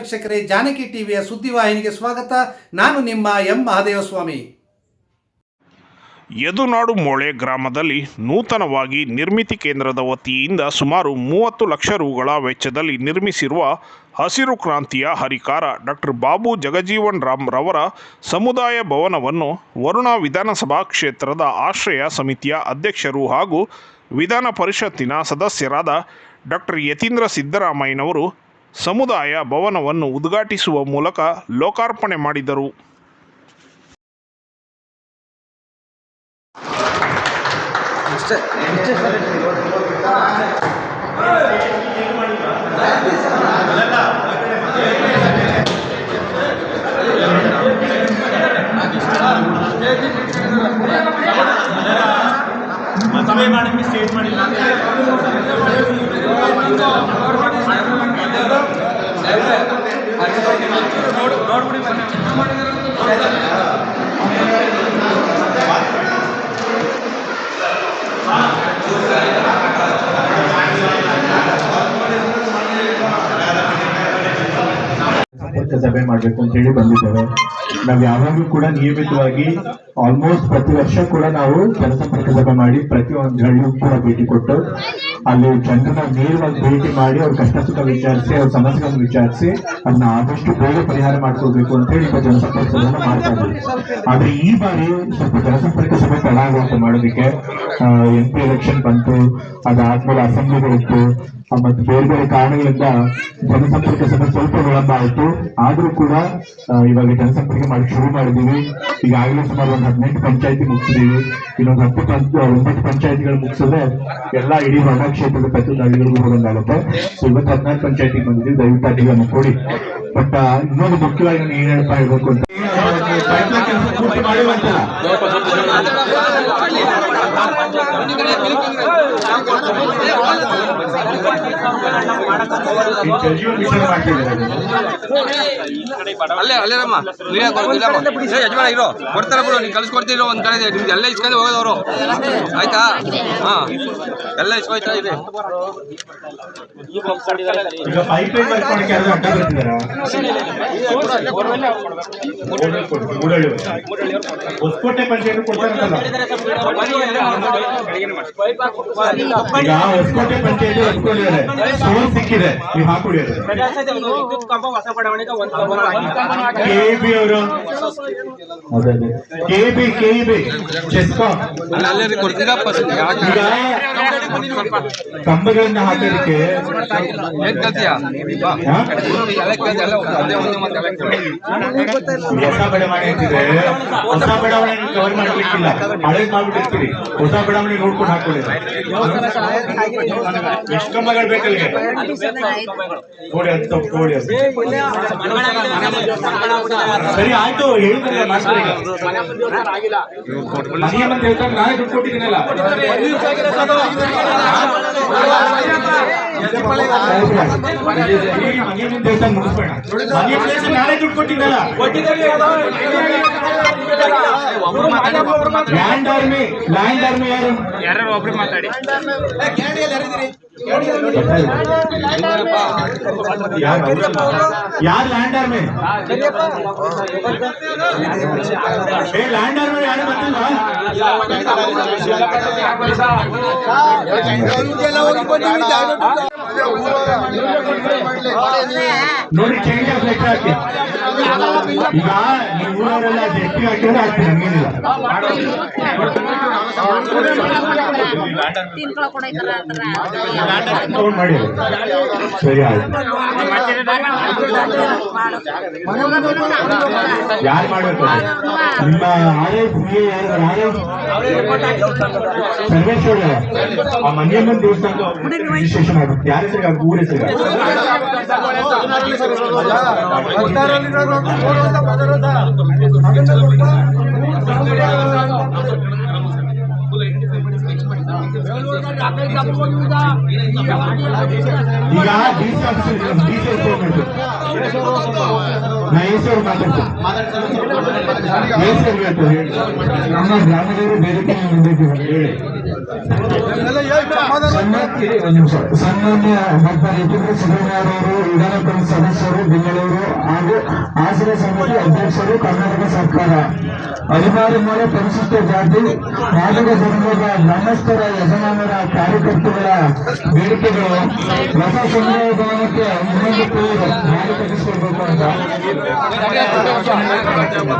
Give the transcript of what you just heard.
ವೀಕ್ಷಕರೇ, ಜಾನಕಿ ಟಿವಿಯ ಸುದ್ದಿವಾಹಿನಿಗೆ ಸ್ವಾಗತ. ನಾನು ನಿಮ್ಮ ಎಂ. ಮಹಾದೇವಸ್ವಾಮಿ. ಯದುನಾಡು ಮೊಳೆ ಗ್ರಾಮದಲ್ಲಿ ನೂತನವಾಗಿ ನಿರ್ಮಿತಿ ಕೇಂದ್ರದ ವತಿಯಿಂದ ಸುಮಾರು ಮೂವತ್ತು ಲಕ್ಷ ರುಗಳ ವೆಚ್ಚದಲ್ಲಿ ನಿರ್ಮಿಸಿರುವ ಹಸಿರು ಕ್ರಾಂತಿಯ ಹರಿಕಾರ ಡಾಕ್ಟರ್ ಬಾಬು ಜಗಜೀವನ್ ರಾಮ್ ರವರ ಸಮುದಾಯ ಭವನವನ್ನು ವರುಣ ವಿಧಾನಸಭಾ ಕ್ಷೇತ್ರದ ಆಶ್ರಯ ಸಮಿತಿಯ ಅಧ್ಯಕ್ಷರು ಹಾಗೂ ವಿಧಾನ ಪರಿಷತ್ತಿನ ಸದಸ್ಯರಾದ ಡಾಕ್ಟರ್ ಯತೀಂದ್ರ ಸಿದ್ದರಾಮಯ್ಯನವರು ಸಮುದಾಯ ಭವನವನ್ನು ಉದ್ಘಾಟಿಸುವ ಮೂಲಕ ಲೋಕಾರ್ಪಣೆ ಮಾಡಿದರು. ಸಭೆ ಮಾಡಿ ಸ್ಟೇಟ್ ಮಾಡಿಲ್ಲ ಸಂಪರ್ಕ ಸಭೆ ಮಾಡಬೇಕು ಅಂತ ಹೇಳಿ ಬಂದಿದ್ದೇವೆ ನಾವು ಯಾವಾಗಲೂ ಕೂಡ ನಿಯಮಿತವಾಗಿ ಆಲ್ಮೋಸ್ಟ್ ಪ್ರತಿ ವರ್ಷ ಕೂಡ ನಾವು ಕೆಲಸ ಸಭೆ ಮಾಡಿ ಪ್ರತಿಯೊಂದು ಹಳ್ಳಿಗೂ ಕೂಡ ಭೇಟಿ ಕೊಟ್ಟು ಅಲ್ಲಿ ಜನರನ್ನ ನೇರವಾಗಿ ಭೇಟಿ ಮಾಡಿ ಅವ್ರ ಕಷ್ಟ ಸುಖ ವಿಚಾರಿಸಿ, ಅವ್ರ ಸಮಸ್ಯೆಗಳನ್ನು ವಿಚಾರಿಸಿ ಅದನ್ನ ಆದಷ್ಟು ಬೇಗ ಪರಿಹಾರ ಮಾಡ್ಕೋಬೇಕು ಅಂತ ಹೇಳಿ ಇವತ್ತು ಜನಸಂಪರ್ಕ ಮಾಡ್ತಾ ಇದ್ದೀವಿ. ಆದ್ರೆ ಈ ಬಾರಿ ಸ್ವಲ್ಪ ಜನಸಂಪರ್ಕ ಸಭೆ ತಡ ಆಗುತ್ತೆ ಮಾಡೋದಕ್ಕೆ ಎಂ ಪಿ ಎಲೆಕ್ಷನ್ ಬಂತು ಅದಾದ್ಮೇಲೆ ಅಸೆಂಬ್ಲಿಗಳು ಇತ್ತು. ಆ, ಮತ್ತೆ ಬೇರೆ ಬೇರೆ ಕಾರಣಗಳಿಂದ ಜನಸಂಪರ್ಕ ಸಮಯ ಸ್ವಲ್ಪ ವಿಳಂಬ ಆಯಿತು. ಆದ್ರೂ ಕೂಡ ಇವಾಗ ಜನಸಂಪರ್ಕ ಮಾಡಿ ಶುರು ಮಾಡಿದೀವಿ ಈಗಾಗಲೇ ಸುಮಾರು ಒಂದು ಹದಿನೆಂಟು ಪಂಚಾಯತಿ ಮುಗಿಸಿದೀವಿ ಇನ್ನೊಂದು ಹತ್ತು ಒಂಬತ್ತು ಪಂಚಾಯತಿಗಳು ಮುಗಿಸಿದ್ರೆ ಎಲ್ಲ ಇಡೀ ವರ್ಣ ಕ್ಷೇತ್ರದ ಪ್ರತಿಯೊಂದು ಹಳ್ಳಿಗಳಿಗೂ ಹೋದಂಗಾಗುತ್ತೆ. ಸೊ ಇವತ್ತು ಹದಿನಾಲ್ಕು ಪಂಚಾಯತಿಗೆ ಬಂದಿದ್ದೀವಿ. ದಯವಿಟ್ಟು ಅಡಿಗೆ ಕೊಡಿ ಬಟ್ ಇನ್ನೊಂದು ಮುಖ್ಯವಾಗಿ ನಾನು ಏನ್ ಹೇಳ್ತಾ ಇರ್ಬೇಕು ಅಂತ ಮಾಡ್ತಿದ್ದಾರೆ ಅಲ್ಲೇ ಅಲ್ಲೇರಮ್ಮ ನೀವೇ ಏ ಯಜಮಾನ ಇರೋ. ಕೊಡ್ತಾರ ಬಿಡು ನೀನು ಕಳ್ಸ್ಕೊಡ್ತಿರೋ ಒಂದ್ ಕಡೆ ನಿಮ್ದು ಎಲ್ಲ ಇಸ್ಕೊಂಡು ಹೋಗೋದವ್ರು. ಆಯ್ತಾ? ಹಾ. ಎಲ್ಲ ಇಸ್ಕೊಯ್ತಾ ಇದೆ. ಹೊಸಕೋಟೆ ಪಂಚಾಯತ್ ಕೊಡ್ತಾರಂತಲ್ಲ. ಈಗ ಹೊಸಕೋಟೆ ಪಂಚಾಯತ್ ಒಪ್ಕೊಂಡಿದ್ದಾರೆ ಸೋಲ್ ಸಿಕ್ಕಿದೆ. ನೀವು ಹಾಕೊಡಿ ಅದು. ಕೆಬಿ ಅವರು. ಅದೇ ಬಿ ಕೆಬಿ ಕೆಬಿ ಚೆಸ್ಕಾಂ. ಕಂಬಗಳನ್ನ ಹಾಕೋದಕ್ಕೆ ಏನ್ ಕಲ್ತೀಯಾ ಹಾ? ಎಲ್ಲ ಕೇಳ್ತಿ ಎಲ್ಲ ಅದೇ ಒಂದೇ ಮತ್ತೆ ಎಲ್ಲ ಕೇಳ್ತಿ. ಹೊಸ ಬಡಾವಣೆ ಅಂತಿದೆ. ಹೊಸ ಬಡಾವಣೆ ಕವರ್ ಮಾಡ್ಲಿಕ್ಕಿಲ್ಲ. ಹಳೆ ಮಾಡ್ಬಿಟ್ಟಿರ್ತೀರಿ. ಹೊಸ ಬಡಾವಣೆ ನೋಡ್ಕೊಂಡು ಹಾಕೊಳ್ಳಿ. ಎಷ್ಟು ಕಂಬಗಳು ಸರಿ ಆಯ್ತು ಹೇಳ್ತಾರೆ ನಾನೇ ದುಡ್ಡು ಕೊಟ್ಟಿದ್ದೀನಲ್ಲ. ಮುಗಿಸ್ಬೇಡ. ನಾನೇ ದುಡ್ಡು ಕೊಟ್ಟಿದ್ದಲ್ಲ ಲ್ಯಾಂಡ್ ಆರ್ಮಿ ಲ್ಯಾಂಡ್ ಆರ್ಮಿ ಯಾರು? ಯಾರು ಒಬ್ರು ಮಾತಾಡಿ? ಯಾರು ಲ್ಯಾಂಡ್ ಆರ್ಮಿ ಏ ಲ್ಯಾಂಡ್ ಆರ್ಮಿ ಯಾರು ಗೊತ್ತಿಲ್ವಾ ನೋಡಿ ಚೇಂಜ್ ಆಫ್ ಲೆಕ್ಕ ಹಾಕಿ ಈಗ ನೀವು ಊರವರೆಲ್ಲ ಜೆಟ್ಟಿ ಹಾಕಿದ್ರೆ ಹಾಕ್ತೀನಿ ಹಂಗೇನಿಲ್ಲ ಸರಿ ಯಾರು ಮಾಡಬೇಕು? ನಿಮ್ಮ ಆರೇ ಭೂಮಿ ಯಾರು ಸರ್ವೇಶ್ವರ ಆ ಮನೆಯಮ್ಮನ ದೇವಸ್ಥಾನ ರಿಜಿಸ್ಟ್ರೇಷನ್ ಆಗುತ್ತೆ ಯಾರ ಊರ ಹೆಸರಿಗೆ ಈಗ ಡಿ ಸಿ ಆಫೀಸರ್ ಡಿ ನಮ್ಮ ಗ್ರಾಮದವರು ಮುಂದಿದ್ದೀವಿ ಹೇಳಿ. ಸನ್ಮಾನ್ಯ ಡಾಕ್ಟರ್ ಯತೀಂದ್ರ ಸಿದ್ದರಾಮಯ್ಯರವರು ವಿಧಾನ ಪರಿಷತ್ ಸದಸ್ಯರು, ಬೆಂಗಳೂರು ಆಶ್ರಯ ಸಮಿತಿ ಅಧ್ಯಕ್ಷರು ಕರ್ನಾಟಕ ಸರ್ಕಾರ. ಹದಿನಾರು ಮೂಲ ಪರಿಶಿಷ್ಟ ಜಾತಿ, ಮಾದಕ ಧರ್ಮದ ಗ್ರಾಮಸ್ಥರ ಯಜಮಾನರ ಕಾರ್ಯಕರ್ತಗಳ ಬೇಡಿಕೆಗಳು. ಹೊಸ ಸಮುದಾಯ ಭವನಕ್ಕೆ ಇನ್ನೊಂದು ಮಾಹಿತಿ ಅಂತ.